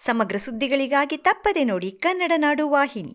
ಸಮಗ್ರ ಸುದ್ದಿಗಳಿಗಾಗಿ ತಪ್ಪದೆ ನೋಡಿ ಕನ್ನಡ ನಾಡು ವಾಹಿನಿ.